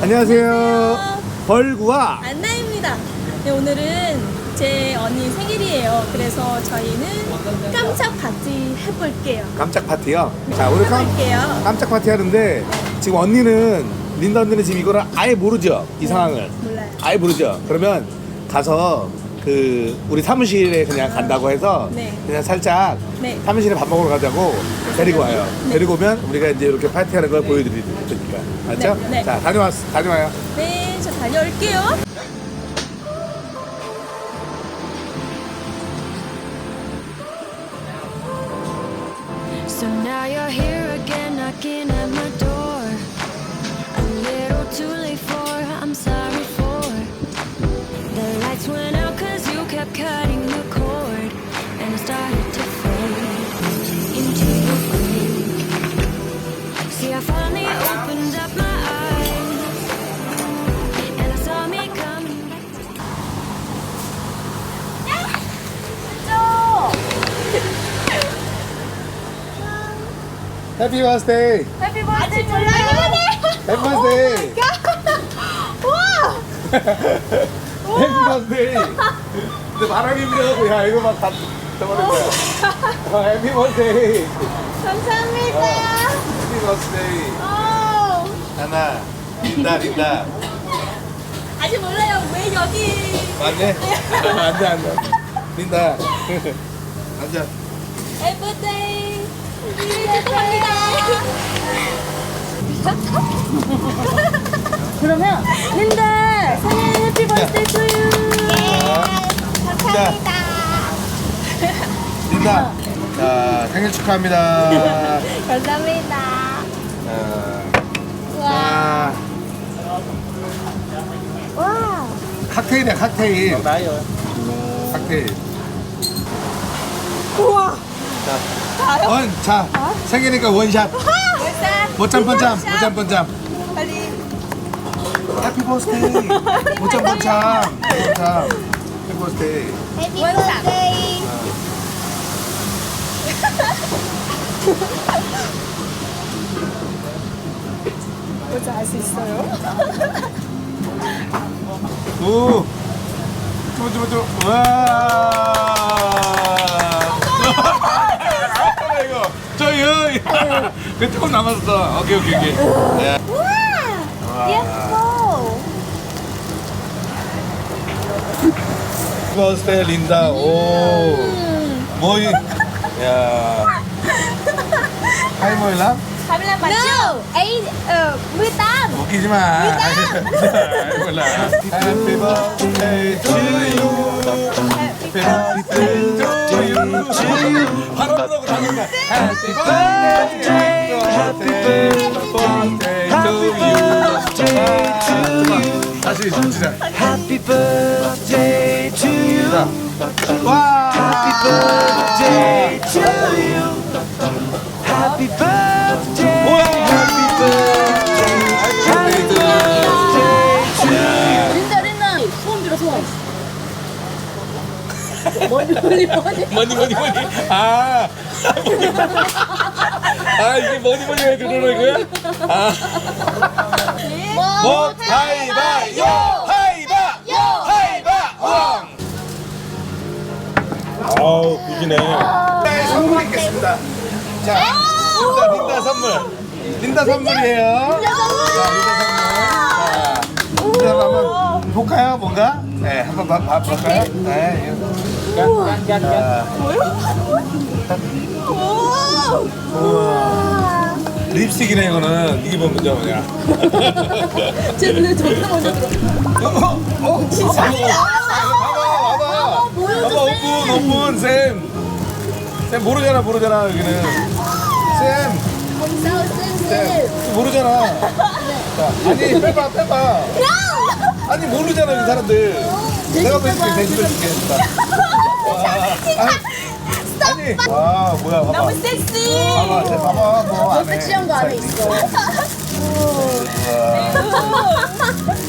안녕하세요. 벌구와 안나입니다. 네, 오늘은 제 언니 생일이에요. 그래서 저희는 깜짝 파티 해볼게요. 깜짝 파티요. 자, 오늘 깜, 해볼게요. 깜짝 파티 하는데 지금 언니는 린다 언니는 지금 이거를 아예 모르죠. 이 상황을. 몰라요. 아예 모르죠. 그러면 가서 그 우리 사무실에 그냥 간다고 해서 네. 그냥 살짝 네. 사무실에 밥 먹으러 가자고 데리고 와요. 네. 데리고 오면 우리가 이제 이렇게 파티하는 걸 보여드릴 테니까. 맞죠? 네, 네. 자, 다녀왔, 다녀와요. 네, 저 다녀올게요. So now you're here again, knocking at my door. Happy birthday! Happy birthday! Happy birthday! Oh Happy birthday! wow! Happy birthday! 근데 바람이 불어갖고 야 이거 막다 떠버린 거야. 어, 해피 버스데이. 감사합니다. 해피 버스데이. 오, 하나. 린다 린다. 아직 몰라요. 왜 여기? 맞네. 앉아 앉아. 린다. 앉아. 해피데이. 축하합니다. 그러면 린다 생일 해피 버스데이 투유. 감사합니다. 린다. 자 생일 축하합니다. 감사합니다. 자, 와. 자, 와. 칵테일이야 칵테일. 나요. 칵테일. 우와. 자, 원, 자 생일이니까 원샷. 못잠 번잠, 못잠 번잠. 빨리. 해피 버스데이. 못잠 번잠. 해피 버스데이. 원샷. 먼저 할수 있어요? 오. 좀, 좀, 좀. 와. 아, 이거. 그 조금 남았어. 오케이, 오케이, 오케이. 네. 와. 예뻐. 버스데이 린다. 오. 뭐, 이, 야. 하이모일라? 카메라 맞죠? 에이, 어, 18. 웃기지 마. 하이모일라. Happy birthday to you. Happy birthday to you. 바로 하고 다닌다. Happy birthday. Happy birthday to you. 다시 진짜. Happy birthday to you. 자. 와. Happy birthday to you. Happy birthday. 뭐야? Happy birthday. Happy birthday to you. 린다, 린다. 소원 빌어, 소원. 뭐니, 뭐니, 뭐니. 뭐니 뭐니 뭐니 아 아, 이게 뭐니 뭐니 왜 그러는 거야? 아, 뭐 하이바요 아우 비기네. 네, 선물 있겠습니다. 자 린다 린다 선물. 린다 선물이에요. 자 린다 선물. 자 린다 한번 볼까요? 뭔가? 네 한번 봐, 봐, 볼까요? 네 이거. 자, 우와. 립스틱이네 이거는. 이게 뭐 문제 뭐냐. 쟤는 저보다 먼저 들어. 어? 어? 진짜? 봐봐 봐봐 봐봐 오픈 오픈 쌤쌤 모르잖아 모르잖아 여기는. 쌤 쌤, 모르잖아. 자, 아니 빼봐 빼봐. 아니 모르잖아 이 사람들. 내가 빼줄게 대신해 줄게 아, 아니 와 뭐야 봐봐. 너무 섹시. 봐봐 쟤 봐봐 뭐 안에. 섹시한 거 안에 있어.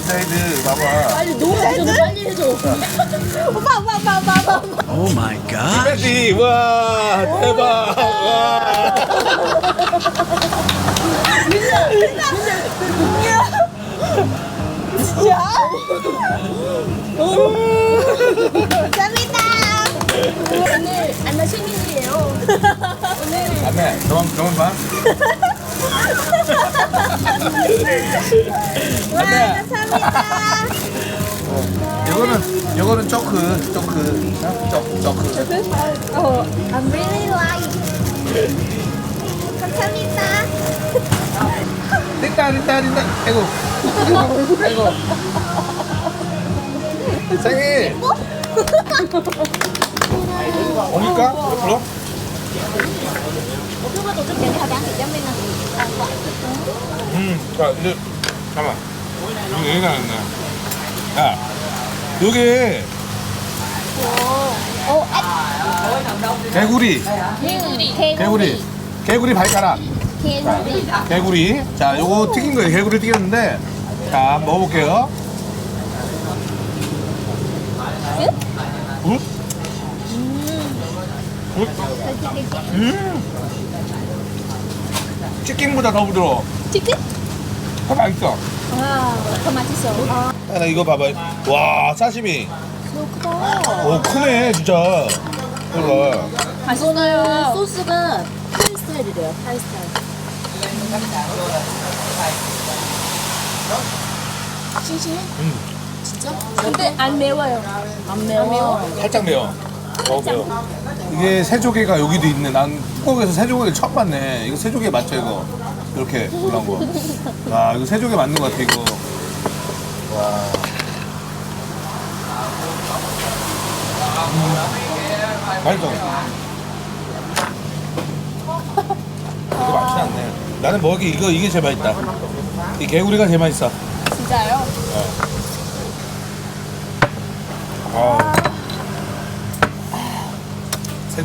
사이드 봐봐 빨리 너무 좀 빨리 해줘. 오빠, 오빠, 오빠, 오빠, 오빠. Oh my god. 패티 와 대박 와 감사합니다. 오늘 안나 생일이에요. 오늘 안내 너만 너만 봐. 와, 감사합니다. 이거는 이거는 초크 초크 초 초크. 어, I'm really like. 감사합니다. 린다 린다 린다. 아이고 아이고. 생일. 옮길까? 옆으 좀 하게 하기 때문에 음, 자, 이제 잠깐. 여기 얘기 나왔네. 야, 여기 오, 아, 개구리, 개구리. 개구리, 개구리 발가락, 개구리. 개구리. 자, 요거 튀긴 거예요. 개구리 튀겼는데, 자, 먹어볼게요. 응? 응? 음. 치킨보다 더 부드러워. 치킨? 더 맛있어. 와, 더 맛있어. 아, 야, 나 이거 봐봐. 와, 사시미. 너무 크다. 오, 크네, 진짜. 이거. 맛있어요. 소스가 타이 스타일이래요. 타이 스타일. 싱싱해? 음, 진짜? 근데 안 매워요. 안 매워. 살짝 매워. 어, 매워. 이게 새조개가 여기도 있네. 난 한국에서 새조개 처음 봤네. 이거 새조개 맞죠, 이거? 이렇게 올라온 거. 아, 이거 새조개 맞는 것 같아, 이거. 와. 음, 맛있어. 이거 많지 않네. 나는 먹기 이거 이게 제일 맛있다. 이 개구리가 제일 맛있어. 진짜요? 아.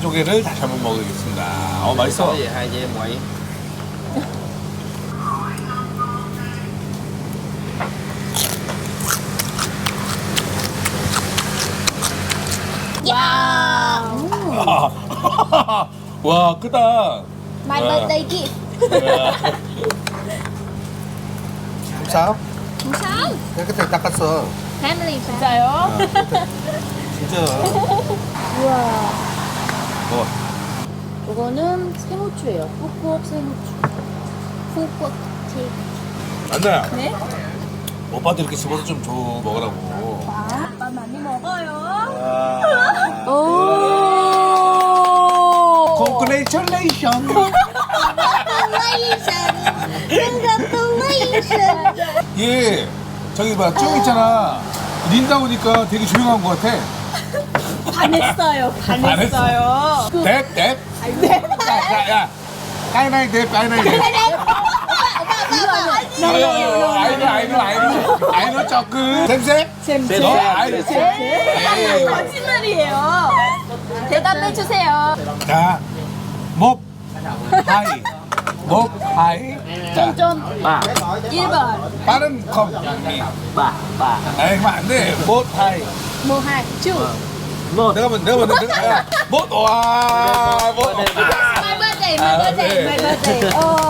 조개를 다시 한번 먹어보겠습니다. 어 맛있어. hai chị em quậy 와 크다. My 와. birthday gift. 감사합니다. 깨끗하게 닦았어. Family. 진짜요? 진짜. 우와. 어. 이거는 생후추예요. 꾹꾹 생후추. 푸꾸티. 안나야. 네? 오빠도 이렇게 집어서 좀 줘 먹으라고. 아빠 많이 먹어요. 오. Congratulations. Congratulations. 얘 저기 봐, 쭉 있잖아. 린다 오니까 되게 조용한 것 같아. 반했어요. 반했어요. 뎁, 뎁. 야, 야, 야. 까이나이 뎁, 까이나이 뎁. 아이노, 아이노, 아이노. 아이노 조금. 어, 아이노 샘. 에이. 거짓말이에요. 대답해 주세요. 자, 목, 하이. 목, 하이. 자, 1번. 빠른 컵. ba ba 에이, 안 돼. 목, 하이. 모할 주. Một 내가 먼저, 내가 먼저, 내가. 야, 목, 와, 목. My birthday, my 아, birthday, 네. my birthday. 어.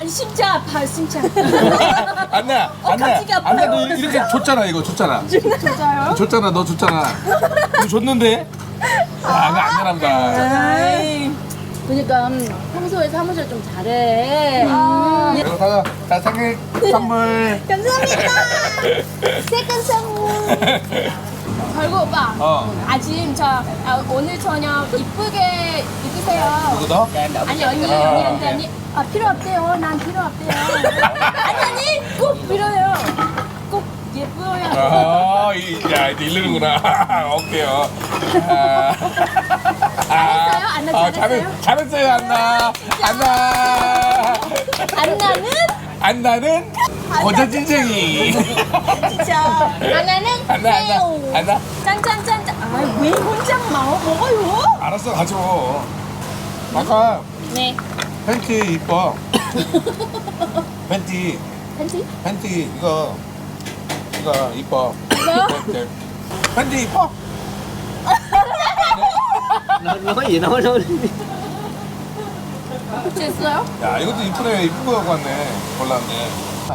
아니 심장 아파, 심장. 안나, 어, 안나, 갑자기 아파요. 안나 너 이렇게 줬잖아 이거 줬잖아. 진짜요? 줬잖아, 너 줬잖아. 이거 줬는데. 아, 이거 안 되란다. 아이. 그러니까 음, 평소에 사무실 좀 잘해. 음. 이거 다, 자 생일 선물. 감사합니다. 세컨 선물. 걸고 오빠. 어, 아침 저 아, 오늘 저녁 이쁘게 입으세요. 누구 너? 아니 언니 언니한테 아니 아 필요 없대요. 난 필요 없대요. 아니 아니 꼭 필요해요. 꼭 예뻐요. 아, 이, 야, 이제 이르는구나. 오케이요. 아, 잘했어요? 안나 아, 잘했어요? 잘했, 잘했어요, 안나. 안나. 안나는 안나는 거저 찐쟁이. 진짜 안나는 안나, 안나, 안나. 짠짠짠짠. 아 왜 혼자 마어 먹어요? 알았어, 먹어. 아까 네. 팬티 이뻐. 팬티, 팬티? 팬티 이거 이거 이뻐. 팬티. 팬티 이뻐? nói nói gì nói nói đi 됐어요? 야 이것도 이쁘네 이쁜 거 갖고 왔네 골랐네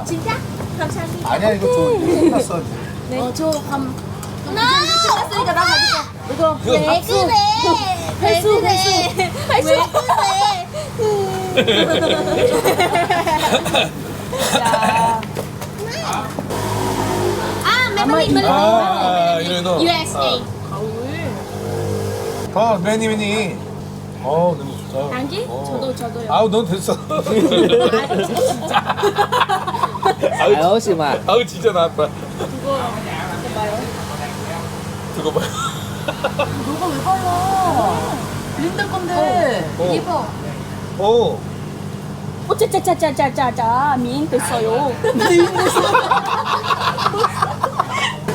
진짜? 감사합니다. 아니야 이거 저 끝났어 이제. 어, 저 감. 나 끝났으니까 나 가지고. 이거 왜. 그래? 왜 회수, 그래? 회수. 왜 그래? 아, 메모리, 메모리. 아 이래도 USA. 더 매니 매니. 어 너무 양기? 어. 저도 저도요. 아우 넌 됐어. Áo xì mà 아우 진짜 나왔다. 그거 봐요. 두고 봐요. 너가 왜 발라? 린다 건데. 어. 입어. 오. 오짜짜짜짜짜짜 미인 됐어요.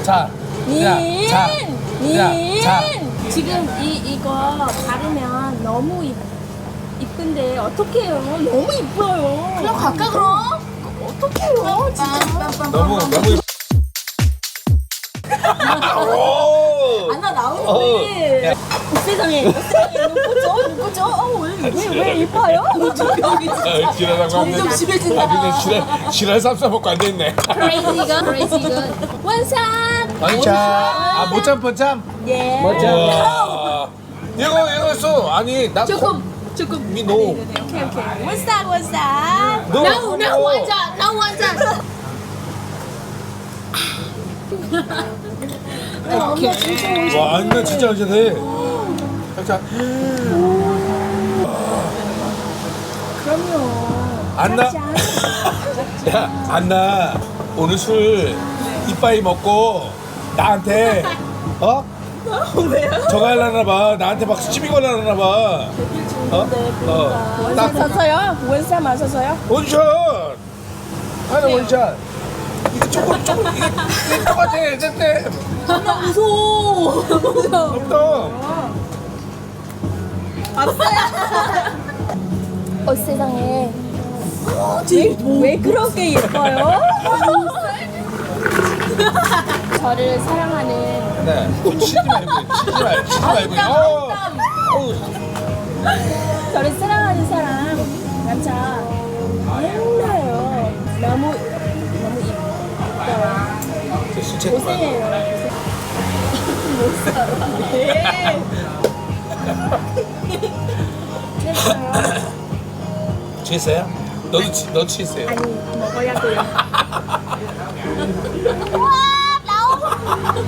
자. 민. 자. 자. 민. 자. 지금 이 이거 바르면 너무 이, 이쁜데 어떡해요? 너무 이뻐요. 그럼 갈까 그럼? 어떡해요? 진짜. 너무 너무. 오. 안나 어. 나오는데. 야. 세상에. 세상에 누구죠? 누구죠? 어, 왜왜 이뻐요? 아, 지랄하고 점점 앉네. 심해진다. 아, 근데 지랄 지랄 먹고 앉아 있네. Gun, crazy gun. 원산. 원샷. 아 못잠 뻔잠. 예. 와. 이거 이거 있어. 아니 나 조금, 조금. 미노. 오케이 오케이. 원산 원산. 너. No, no, one shot, no one shot. 와 안나 진짜 안전해. 살짝. 그럼요. 안나. 야 안나 오늘 술 이빠이 먹고 나한테 어? 왜요? 저거 하려나 봐. 나한테 막 시비 걸려나 봐. 어? 어. 원산 딱 사서요? 원산 마셔서요? 원샷. 하나 원샷. 이게 조금 조금 이게 이게 똑같아. 어쨌든. 무서워. 무서워. 없다. 어 세상에. 왜, 왜 그렇게 예뻐요? 저를 사랑하는 네. 어, 치지 말고 치지 말고 치지 말고. 어. 어우. 저를 사랑하는 사람 남자 몰라요. 너무 너무 이뻐요. 취했구만. 못생겨요. 못 살아. 네. 취했어요? 너도 치, 너 취했어요? 아니 먹어야 돼요.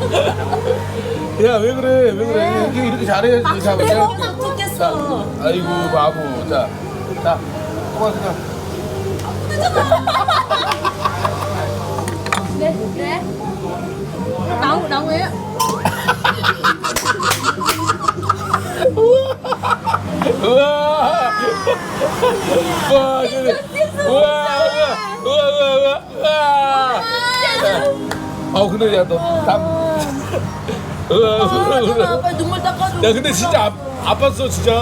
야 왜 그래? 왜 그래? 이렇게 이렇게 잘해야지 자 내가 그냥 딱 듣겠어. 아이고 바보. 자 자 그만 그만 네, 네. 나무 나무예요? 우와! 우와 저기. 우와 우와 우와 우와 우와. 아. 근데 야 너 땀 우와 우와 빨리 눈물 닦아줘. 야 근데 진짜 아, 아팠어 진짜.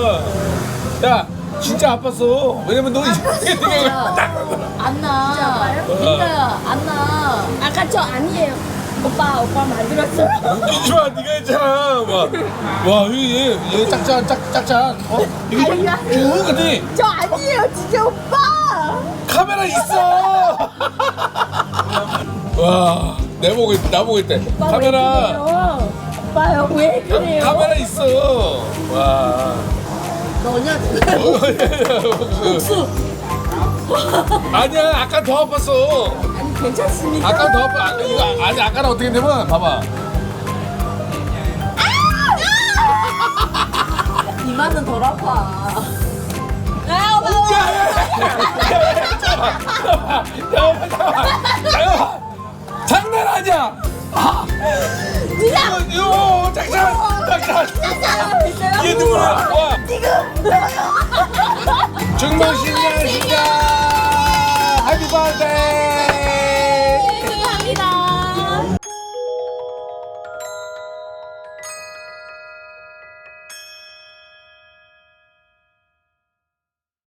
야 진짜 아팠어. 왜냐면 너 이게 되게 안 나. 린다야, 안 나. 아까 저 아니에요. 오빠 오빠 만들었어요. 웃기지 마 네가 했잖아. 와얘얘얘 짝짠 짝 짝짠 어? 이게 쭉 근데 저 아니에요 진짜 오빠. 카메라 있어. 와 내 보고 있, 나 보고 있대 오빠 카메라 왜 그래요? 왜 그래요? 카메라 있어 와 너냐? 복수 아니야 아까 더 아팠어 아니 괜찮습니다. 아까 더 아파 아, 이거 아니 아까는 어떻게 되면 봐봐 이만은 덜 아파. 아 오빠. 잠깐만 잠깐만 잠깐만 장난 아 니가 이거 장산 장산 사람을 이게 했어요? 누구야? 와 지금 정말 신기한 신기한 하이바데